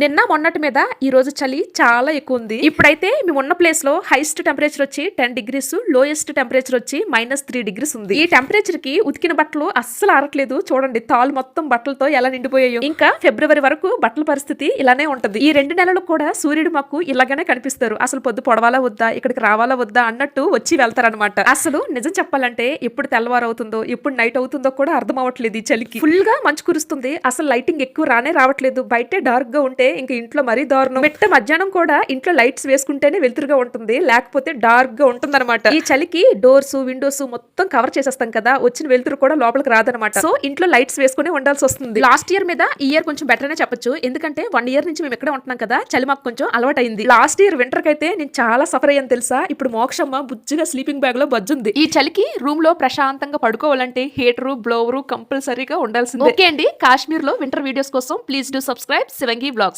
నిన్న మొన్నటి మీద ఈ రోజు చలి చాలా ఎక్కువ ఉంది. ఇప్పుడైతే మేము ఉన్న ప్లేస్లో హైయెస్ట్ టెంపరేచర్ వచ్చి టెన్ డిగ్రీస్ లోయెస్ట్ టెంపరేచర్ వచ్చి మైనస్ త్రీ డిగ్రీస్ ఉంది. ఈ టెంపరేచర్కి ఉతికిన బట్టలు అస్సలు ఆరట్లేదు. చూడండి తాలు మొత్తం బట్టలతో ఎలా నిండిపోయాయో. ఇంకా ఫిబ్రవరి వరకు బట్టల పరిస్థితి ఇలానే ఉంటది. ఈ రెండు నెలలు కూడా సూర్యుడు మాకు ఇలాగనే కనిపిస్తారు. అసలు పొద్దు పొడవాలా వద్దా ఇక్కడికి రావాలా వద్దా అన్నట్టు వచ్చి వెళ్తారనమాట అసలు నిజం చెప్పాలంటే ఎప్పుడు తెల్లవారు అవుతుందో ఎప్పుడు నైట్ అవుతుందో కూడా అర్థం అవ్వట్లేదు ఈ చలికి. ఫుల్గా మంచు కురుస్తుంది. అసలు లైటింగ్ ఎక్కువ రానే రావట్లేదు. బయటే డార్క్గా ఉంటే ఇంకా ఇంట్లో మరీ దారుణం. మిట్ట మధ్యాహ్నం కూడా ఇంట్లో లైట్స్ వేసుకుంటేనే వెలుతురుగా ఉంటుంది. లేకపోతే డార్క్గా ఉంటుంది ఈ చలికి డోర్స్ విండోస్ మొత్తం కవర్ చేసేస్తాం కదా వచ్చిన వెలుతురు కూడా లోపలికి రాదనమాట సో ఇంట్లో లైట్స్ వేసుకుని ఉండాల్సి వస్తుంది. లాస్ట్ ఇయర్ మీద ఈ ఇయర్ కొంచెం బెటర్ అనే చెప్పొచ్చు. ఎందుకంటే వన్ ఇయర్ నుంచి మేము ఇక్కడే ఉంటున్నాం కదా చలి మాకు కొంచెం అలవాటైంది. లాస్ట్ ఇయర్ వింటర్ కైతే అయితే నేను చాలా సఫర్ అయ్యాను తెలుసా? ఇప్పుడు మోక్షమ్మ బుజ్జిగా స్లీపింగ్ బ్యాగ్లో బజ్జుంది. ఈ చలికి రూమ్లో ప్రశాంతంగా పడుకోవాలంటే హీటరు బ్లోవరు కంపల్సరీగా ఉండాల్సింది. ఓకే అండి. కాశ్మీర్లో వింటర్ వీడియోస్ కోసం please do subscribe. Shivangi blogs.